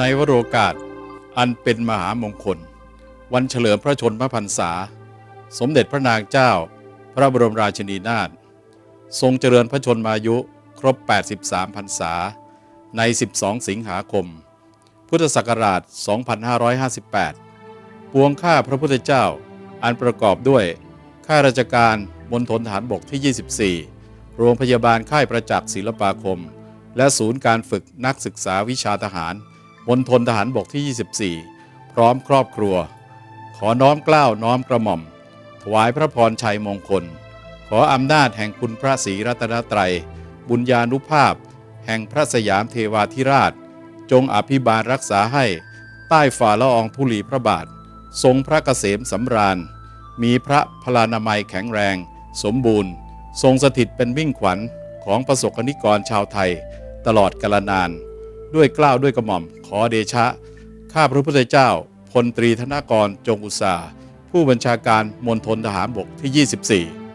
ในวโรกาส อันเป็นมหามงคล วันเฉลิมพระชนมพรรษา สมเด็จพระนางเจ้า พระบรมราชินีนาถทรงเจริญพระชนมายุครบ 83พรรษา ใน 12 สิงหาคม พุทธศักราช 2558 ปวงข้าพระพุทธเจ้า อันประกอบด้วย ข้าราชการมณฑลทหารบกที่ 24 โรงพยาบาลค่ายประจักษ์ศิลปาคม และศูนย์การฝึกนักศึกษาวิชาทหาร มณฑลทหารบกที่ 24 พร้อมครอบครัว ขอน้อมเกล้าวน้อมกระหม่อม ถวายพระพรชัยมงคล ขออำนาจแห่งคุณพระศรีรัตนตรัย บุญญาณุภาพ แห่งพระสยามเทวาธิราช จงอภิบาลรักษาให้ ใต้ฝ่าละอองธุลีพระบาท ทรงพระเกษมสำราญ มีพระพลานามัยแข็งแรง สมบูรณ์ ทรงสถิตเป็นวิ่งขวัญของประสบกนิกรชาวไทย ตลอดกาลนาน ด้วยเกล้าวด้วยกระหม่อม ขอเดชะ ข้าพระพุทธเจ้าพลตรีธนกรจงอุตสาผู้บัญชาการมณฑลทหารบกที่ 24